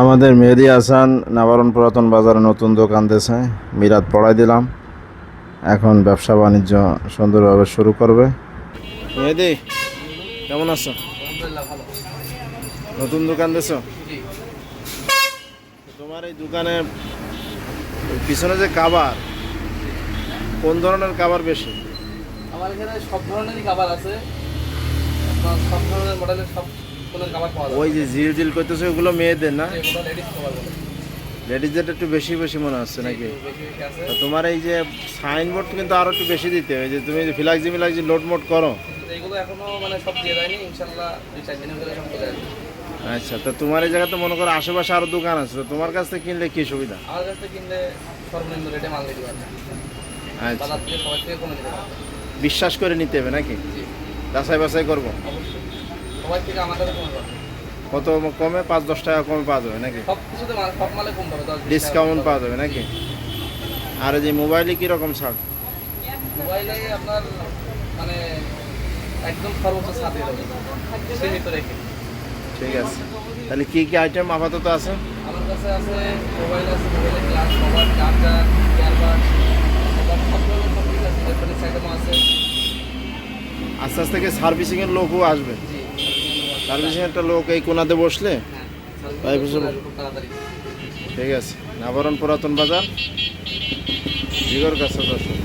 আমাদের মেহেদি হাসান নাবারণ পুরাতন বাজারে নতুন দোকান দিয়েছে। মিরাত পড়াই দিলাম। এখন ব্যবসা বাণিজ্য সুন্দরভাবে শুরু করবে। মেহেদি কেমন আছো? নতুন দোকান দিয়েছ? তোমার এই দোকানে পিছনে যে কাবার কোন ধরনের কাবার বেশি? আমার এখানে সব ধরনেরই খাবার আছে। সব ধরনের মডেলের সব ওই যে জিল জিল করতেছে ওগুলো মেয়েদের না? লেডিসদের একটু বেশি বেশি মনে হচ্ছে নাকি? তোমার এই যে সাইনবোর্ড কিন্তু আরও একটু বেশি দিতে হবে যে তুমি যে ফিলাক্সি মিলাক্সি লোড মোড করো। এগুলো এখনও মানে সব দিয়ে দেয়নি ইনশাল্লাহ দুই চার দিনের ভিতরে সব চলে আসবে আচ্ছা তা তোমার এই জায়গাতে মনে করো আশেপাশে আরও দোকান আছে তোমার কাছ থেকে কিনলে কি সুবিধা? আমার কাছ থেকে কিনলে সর্বনিম্ন রেটে মাল দিতে পারবে। আচ্ছা। বাজার থেকে সবার থেকে কমে দিতে পারবে। বিশ্বাস করে নিতে হবে নাকি? যাচাই বাছাই করব। অবশ্যই। সবার থেকে আমাদের কমে। পাবে কত কমে পাঁচ দশ টাকা কমে পাওয়া যাবে নাকি? সব কিছুতে সব মালে কম পাবে দশ বিশ টাকা ডিসকাউন্ট পাওয়া যাবে নাকি? আর যে মোবাইলে কীরকম ছাড়? মোবাইলে আপনার মানে একদম সর্বোচ্চ দেবে। সীমিত রেখে। ঠিক আছে। তাহলে কি কি আইটেম আপাতত আছে? আমার কাছে আছে মোবাইল আছে মোবাইলের গ্লাস কভার চার্জার ইয়ারবাড সব ধরনের সব কিছু আছে ইলেকট্রনিক্স আইটেম আছে। আস্তে আস্তে সার্ভিসিংয়ের লোকও আসবে? জি। সার্ভিসিং একটা লোক এই কোনাতে বসলে? হ্যাঁ ঠিক আছে। নাবরণ পুরাতন বাজার। জিগর কাছে দর্শক